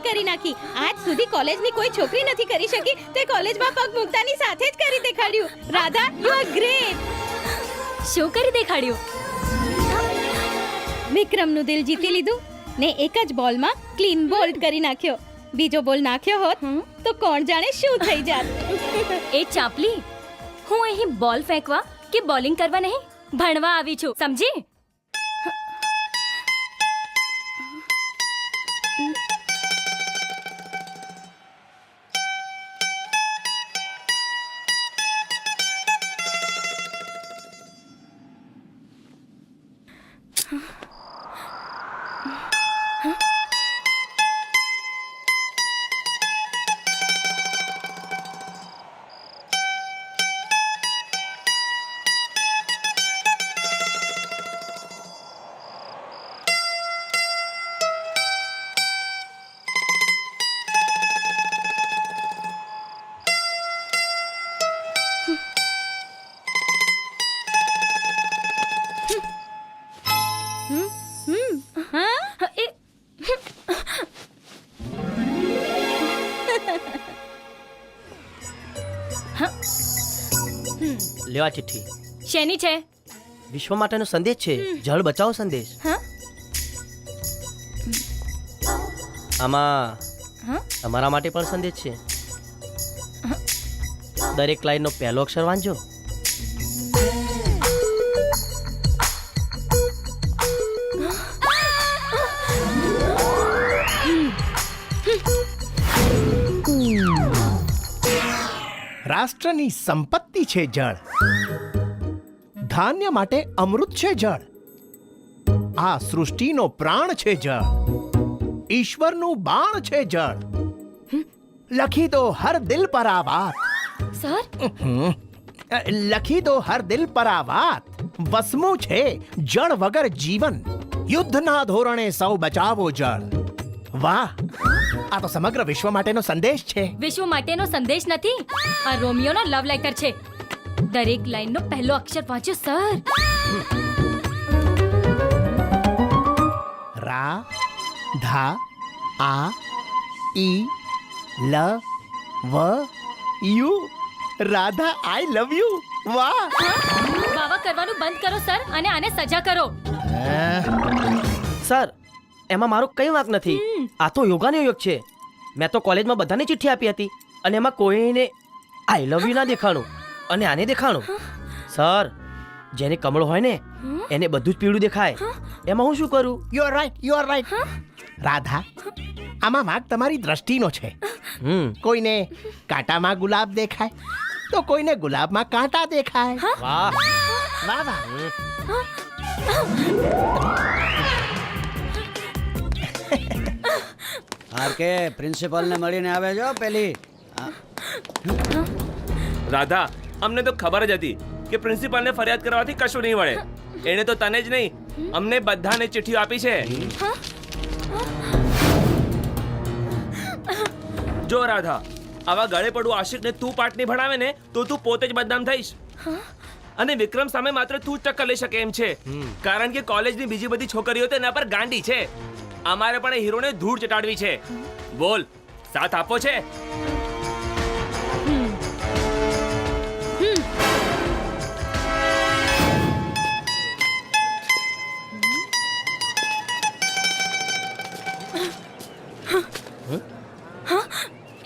Fail કરી નાખી. આજ સુધી કોલેજની કોઈ છોકરી નથી કરી શકી. તે કોલેજમાં પગ મૂકતાની સાથે જ કરી દેખાડ્યું. રાધા યુ આર ગ્રેટ શું કરી દેખાડ્યું? વિક્રમનું દિલ જીતી લીધું ને એક જ બોલમાં ક્લીન બોલ્ડ કરી નાખ્યો. બીજો બોલ નાખ્યો હોત? તો કોણ જાણે શું થઈ જાત. એ ચાપલી હું અહીં બોલ ફેંકવા કે બોલિંગ કરવા નહીં? ભણવા આવી છું સમજી? લેવા ચિઠ્ઠી. શેની છે? વિશ્વ માટેનો સંદેશ છે. જળ બચાવો સંદેશ. હા? આમાં હા? તમારા માટે પણ સંદેશ છે. દરેક લાઈનનો પહેલો અક્ષર વાંચજો. રાષ્ટ્રની સંપત્તિ છે જળ. ધાન્ય માટે અમૃત છે જળ. આ સૃષ્ટિનો પ્રાણ છે જળ. ઈશ્વરનું બાણ છે જળ. લખી દો હર દિલ પર આ વાત. સર? લખી દો હર દિલ પર આ વાત. વસમું છે જળ વગર જીવન. યુદ્ધના ધોરણે સૌ બચાવો જળ. વાહ! આ તો સમગ્ર વિશ્વ માટેનો સંદેશ છે. વિશ્વ માટેનો સંદેશ નથી. આ રોમિયોનો લવ લેટર છે. દરેક લાઈનનો પહેલો અક્ષર વાંચો સર. રા ધા આ I love you Radha I love you. વાહ! વાવા કરવાનું બંધ કરો સર અને આને સજા કરો. સર એમાં મારો કઈ વાંક નથી. આ તો યોગાનો યોગ છે. મેં તો કોલેજમાં બધાને ચિઠ્ઠી આપી હતી અને એમાં કોઈને આઈ લવ યુ ના દેખાણું અને આને દેખાણું. સર જેને કમળ હોય ને એને બધું જ પીળું દેખાય. એમાં હું શું કરું? You are right you are right Radha આમાં વાંક તમારી દ્રષ્ટિનો છે. હમ. કોઈને કાંટામાં ગુલાબ દેખાય તો કોઈને ગુલાબમાં કાંટા દેખાય. વાહ. વાહ વાહ. આર કે પ્રિન્સિપલને મળીને આવે જો પેલી. રાધા અમને તો ખબર જ હતી કે પ્રિન્સિપલને ફરિયાદ કરવાથી કશું નહીં મળે એણે તો તને જ નહીં અમને બધાને ચિઠ્ઠી આપી છે. જો રાધા આવા ગળે પડું આશિકને તું પાઠ નહીં ભણાવે ને તો તું પોતે જ બદનામ થઈશ. અને વિક્રમ સામે માત્ર તું જ ટક્કર લઈ શકે એમ છે. કારણ કે કોલેજની બીજી બધી છોકરીઓ તો એના પર ગાંડી છે. અમારે પણ એ હીરોને ધૂળ ચટાડવી છે. બોલ સાથ આપો છે?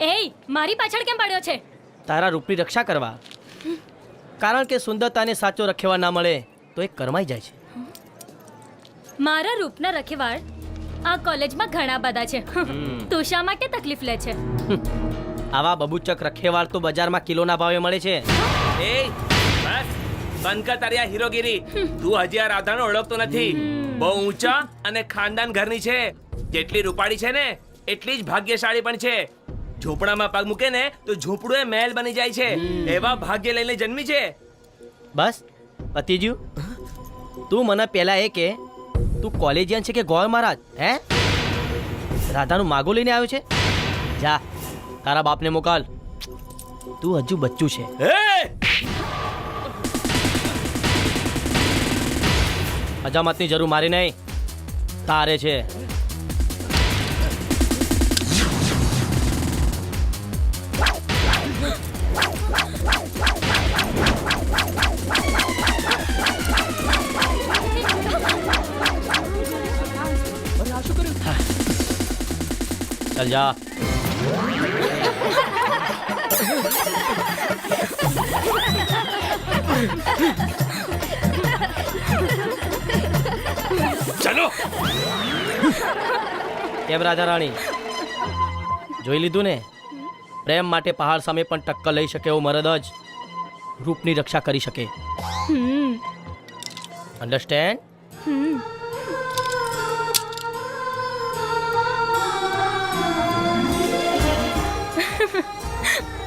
એ મારી પાછળ કેમ પડ્યો છે? તારા રૂપની રક્ષા કરવા. કારણ કે સુંદરતાને સાચો રખેવા ના મળે તો એ કરમાઈ જાય છે. મારા રૂપના રખેવાળ આ કોલેજમાં ઘણા બધા છે. તું શા માટે તકલીફ લે છે? આવા બબુચક રખેવાળ તો બજારમાં કિલોના ભાવે મળે છે. એ બસ. બંધ કર તારી આ હીરોગીરી. તું હજી આ રાધાને ઓળખતો નથી. બહુ ઊંચા અને ખાનદાન ઘરની છે. જેટલી રૂપાળી છે ને એટલી જ ભાગ્યશાળી પણ છે. ઝૂંપડામાં પગ મૂકે ને તો ઝૂંપડું એ મહેલ બની જાય છે. એવા ભાગ્ય લઈને જન્મી છે. બસ પતિજ્યુ તું મને પહેલા એ કે તું કોલેજિયન છે કે ગોળ મહારાજ? હે? રાધાનું માગો લઈને આવ્યો છે? જા તારા બાપને મોકલ. તું હજુ બચ્ચું છે. હજામતની જરૂર મારી નહીં. તારે છે. ચાલ जा। ચલો કેમ રાજા રાણી જોઈ લીધું ને પ્રેમ માટે પહાડ સામે પણ ટક્કર લઈ શકે એવો મરદ જ રૂપની રક્ષા કરી શકે અન્ડરસ્ટેન્ડ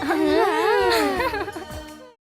嗯